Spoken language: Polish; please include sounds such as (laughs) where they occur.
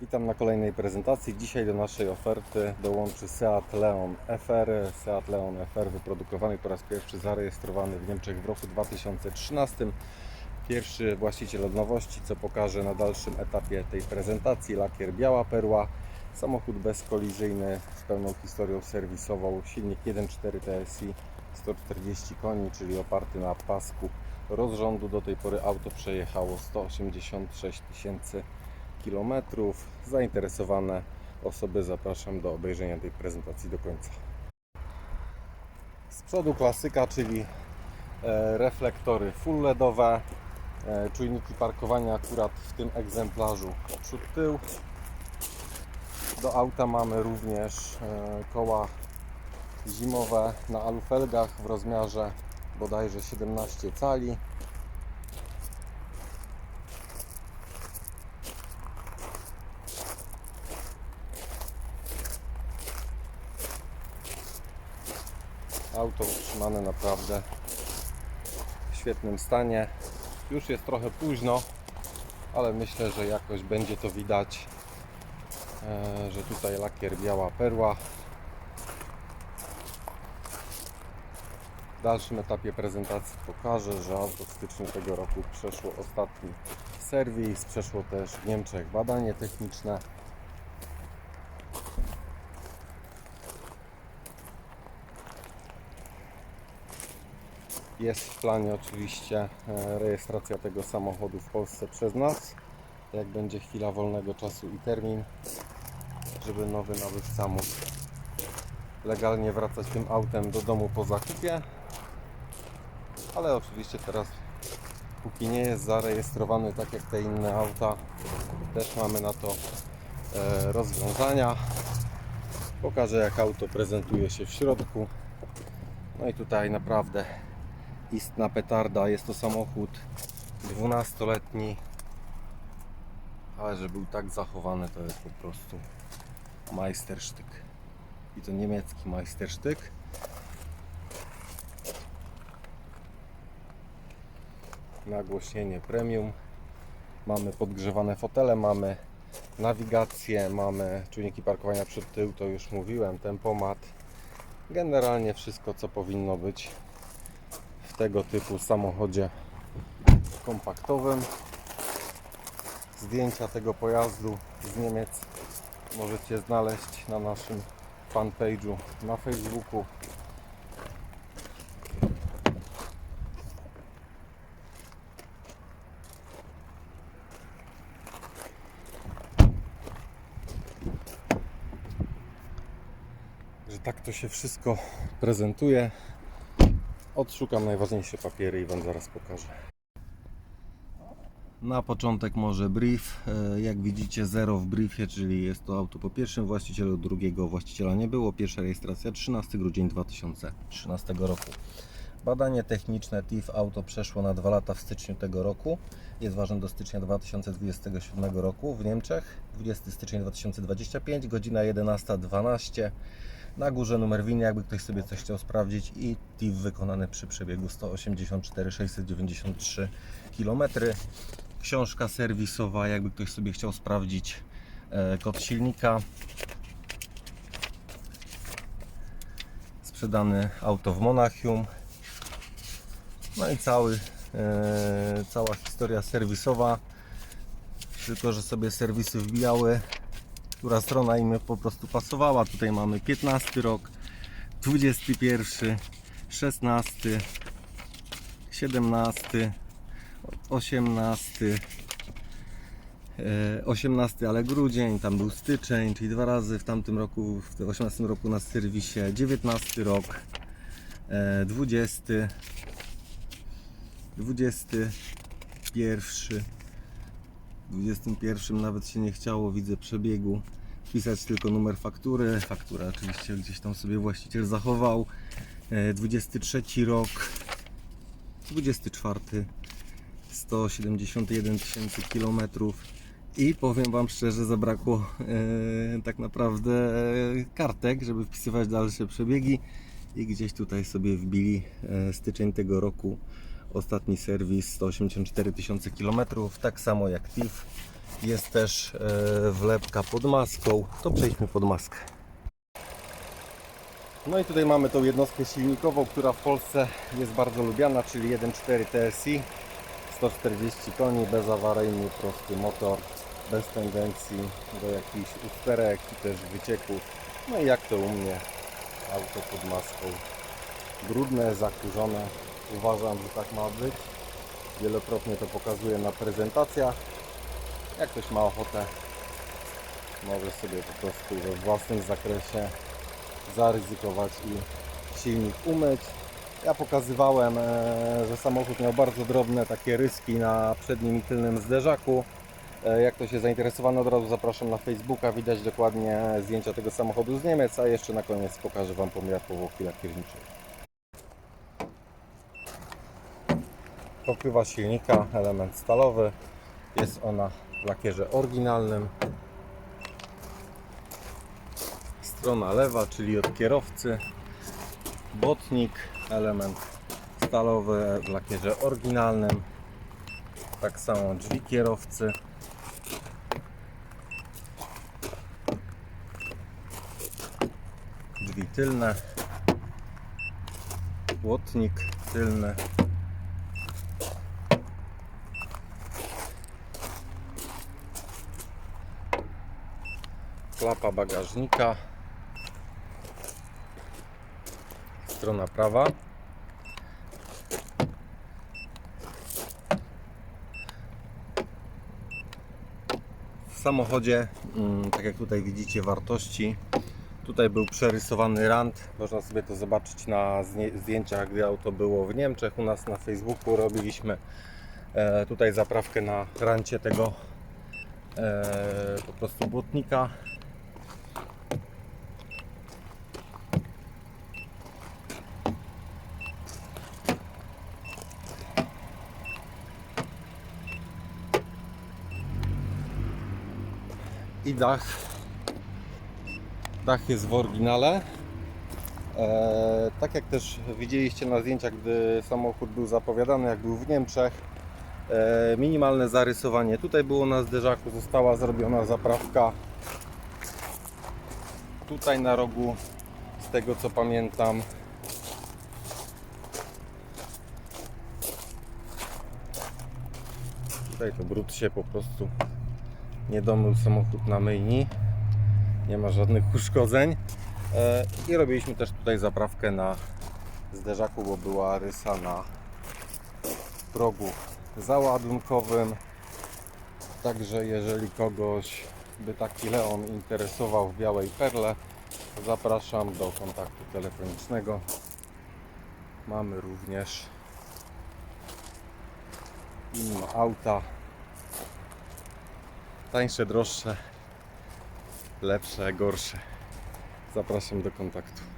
Witam na kolejnej prezentacji. Dzisiaj do naszej oferty dołączy Seat Leon FR. Seat Leon FR wyprodukowany po raz pierwszy, zarejestrowany w Niemczech w roku 2013. Pierwszy właściciel od nowości, co pokażę na dalszym etapie tej prezentacji. Lakier biała perła, samochód bezkolizyjny z pełną historią serwisową, silnik 1.4 TSI, 140 koni, czyli oparty na pasku rozrządu. Do tej pory auto przejechało 186 tysięcy kilometrów. Zainteresowane osoby zapraszam do obejrzenia tej prezentacji do końca. Z przodu klasyka, czyli e, reflektory full LEDowe, e, czujniki parkowania akurat w tym egzemplarzu przód tył. Do auta mamy również e, koła zimowe na alufelgach w rozmiarze bodajże 17 cali. Auto utrzymane naprawdę w świetnym stanie. Już jest trochę późno, ale myślę, że jakoś będzie to widać, e, że tutaj lakier biała perła. W dalszym etapie prezentacji pokażę, że auto w styczniu tego roku przeszło ostatni serwis, przeszło też w Niemczech badanie techniczne. Jest w planie oczywiście e, rejestracja tego samochodu w Polsce przez nas. Jak będzie chwila wolnego czasu i termin, żeby nowy nabywca mógł legalnie wracać tym autem do domu po zakupie. Ale oczywiście teraz, póki nie jest zarejestrowany tak jak te inne auta, też mamy na to e, rozwiązania. Pokażę jak auto prezentuje się w środku. No i tutaj naprawdę istna petarda. Jest to samochód 12-letni, ale że był tak zachowany, to jest po prostu majstersztyk. I to niemiecki majstersztyk. Nagłośnienie premium. Mamy podgrzewane fotele, mamy nawigację, mamy czujniki parkowania przed tył, to już mówiłem, tempomat. Generalnie wszystko co powinno być tego typu samochodzie kompaktowym. Zdjęcia tego pojazdu z Niemiec możecie znaleźć na naszym fanpage'u na Facebooku. Że tak to się wszystko prezentuje. Odszukam najważniejsze papiery i Wam zaraz pokażę. Na początek może brief. E, Jak widzicie zero w briefie, czyli jest to auto po pierwszym właścicielu, drugiego właściciela nie było. Pierwsza rejestracja 13 grudzień 2013 roku. Badanie techniczne TIF auto przeszło na 2 lata w styczniu tego roku. Jest ważne do stycznia 2027 roku w Niemczech. 20 stycznia 2025, godzina 11.12. Na górze numer winy, jakby ktoś sobie coś chciał sprawdzić i TIF wykonany przy przebiegu 184 693 km. Książka serwisowa, jakby ktoś sobie chciał sprawdzić e, kod silnika. Sprzedane auto w Monachium. No i cały, e, cała historia serwisowa. Tylko, że sobie serwisy wbijały która strona im po prostu pasowała. Tutaj mamy 15 rok, 21, 16, 17, 18, e, 18, ale grudzień, tam był styczeń, czyli dwa razy w tamtym roku, w 18 roku na serwisie, 19 rok, e, 20, 21, 21 nawet się nie chciało, widzę przebiegu, wpisać tylko numer faktury. Faktura oczywiście gdzieś tam sobie właściciel zachował. E, 23 rok, 24, 171 tysięcy kilometrów. I powiem Wam szczerze, zabrakło e, tak naprawdę e, kartek, żeby wpisywać dalsze przebiegi. I gdzieś tutaj sobie wbili e, styczeń tego roku. Ostatni serwis 184 tysiące kilometrów, tak samo jak TIF. Jest też e, wlepka pod maską. To przejdźmy pod maskę. No i tutaj mamy tą jednostkę silnikową, która w Polsce jest bardzo lubiana, czyli 1.4 TSI. 140 koni, bezawaryjny, prosty motor, bez tendencji do jakichś usterek i też wycieków. No i jak to u mnie, auto pod maską. Brudne, zakurzone. Uważam, że tak ma być. Wielokrotnie to pokazuję na prezentacjach. Jak ktoś ma ochotę, może sobie po prostu we własnym zakresie zaryzykować i silnik umyć. Ja pokazywałem, e, że samochód miał bardzo drobne takie ryski na przednim i tylnym zderzaku. E, Jak ktoś jest zainteresowany, od razu zapraszam na Facebooka. Widać dokładnie zdjęcia tego samochodu z Niemiec, a jeszcze na koniec pokażę Wam pomiar powłoki lakierniczej. Pokrywa silnika, element stalowy. Jest ona w lakierze oryginalnym. Strona lewa, czyli od kierowcy. Botnik, element stalowy w lakierze oryginalnym. Tak samo drzwi kierowcy. Drzwi tylne. Błotnik tylny. Klapa bagażnika. Strona prawa. W samochodzie, mm, tak jak tutaj widzicie, wartości. Tutaj był przerysowany rant. Można sobie to zobaczyć na zdjęciach, gdy auto było w Niemczech. U nas na Facebooku robiliśmy e, tutaj zaprawkę na rancie tego e, po prostu błotnika. I dach. Dach jest w oryginale. E, tak jak też widzieliście na zdjęciach, gdy samochód był zapowiadany, jak był w Niemczech. E, minimalne zarysowanie. Tutaj było na zderzaku, została zrobiona zaprawka. Tutaj na rogu, z tego co pamiętam, Tutaj to brud się po prostu nie domył samochód na myjni. Nie ma żadnych (laughs) uszkodzeń. E, I robiliśmy też tutaj zaprawkę na zderzaku, bo była rysa na progu załadunkowym. Także jeżeli kogoś by taki Leon interesował w Białej Perle, zapraszam do kontaktu telefonicznego. Mamy również inne auta. Tańsze, droższe, lepsze, gorsze. Zapraszam do kontaktu.